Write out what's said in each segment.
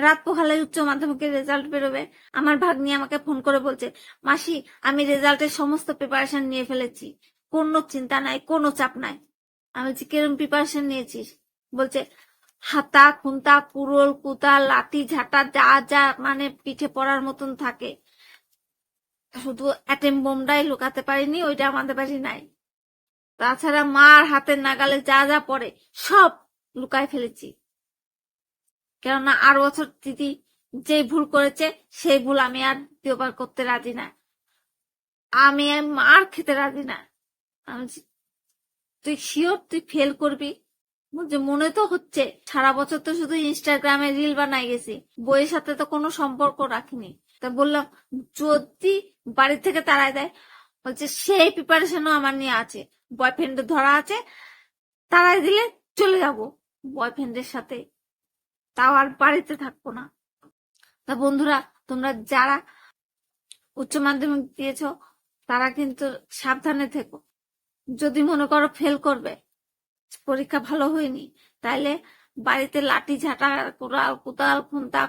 রাত পোহালে উচ্চ মাধ্যমিকের রেজাল্ট বেরোবে। আমার ভাগ্নি আমাকে ফোন করে বলছে, মাসি, আমি রেজাল্টের সমস্ত প্রিপারেশন নিয়ে ফেলেছি। কোনো চিন্তা নাই, কোনো চাপ নাই। আমি বলছি, কিরম প্রিপারেশন নিয়েছিস? বলছে, হাতা, খুন্তা কুরল কুতা, লাঠি, ঝাঁটা, যা যা মানে পিঠে পড়ার মতন থাকে। শুধু অ্যাটেম বোমটাই লুকাতে পারিনি, ওইটা আমাদের বাড়ি নাই। তাছাড়া মার হাতের নাগালে যা যা পড়ে, সব লুকায় ফেলেছি। কেননা আর বছর দিদি যে ভুল করেছে, সেই ভুল আমি আর দ্বিতীয়বার করতে রাজি না। আমি আর খেতে রাজি না। আমি তুই শিওর তুই ফেল করবি? মনে তো হচ্ছে। সারা বছর তো শুধু ইনস্টাগ্রামে রিল বানাই গেছি। বইয়ের সাথে তো কোনো সম্পর্ক রাখিনি। তা বললাম, যদি বাড়ি থেকে তাড়ায় দেয়, বলছে, সেই প্রিপারেশনও আমার নিয়ে আছে। বয়ফ্রেন্ড ধরা আছে তাড়াই দিলে চলে যাব। বয়ফ্রেন্ডের সাথে তাও আর বাড়িতে থাকব না। তা বন্ধুরা, তোমরা যারা উচ্চ মাধ্যমিক দিয়েছ, তারা কিন্তু সাবধানে থেকো। যদি মনে করো ফেল করবে, পরীক্ষা ভালো হয়নি তাহলে বাড়িতে লাঠি ঝাঁটা, কোড়াল, কোদাল, খুন্তা,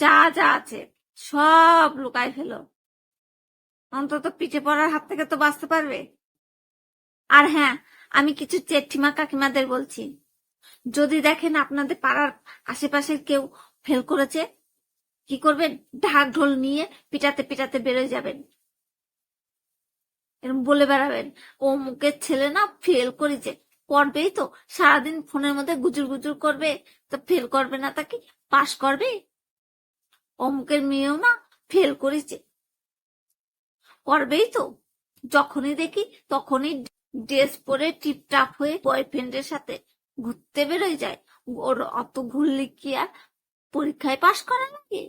যা যা আছে, সব লুকায় ফেলো। অন্তত পিঠে পড়ার হাত থেকে তো বাঁচতে পারবে। আর হ্যাঁ আমি কিছু চেঠিমা কাকিমাদের বলছি যদি দেখেন আপনাদের পাড়ার আশেপাশের কেউ ফেল করেছে, কি করবেন? ঢাক ঢোল নিয়ে পিটাতে পিটাতে বেরোয় যাবেন। এরকম বলে বেড়াবেন, ও মুখের ছেলে না ফেল করেছে। করবেই তো, সারাদিন ফোনের মধ্যে গুজুর গুজুর করবে, তো ফেল করবে না তাকে পাশ করবে? অমুকের মেয়েও না ফেল করেছে। করবেই তো, যখনই দেখি তখনই ড্রেস পরে টিপটাপ হয়ে বয়ফ্রেন্ডের সাথে ঘুরতে বেরোয় যায়। ওর অত ঘুরলে কি আর পরীক্ষায় পাশ করা নাকি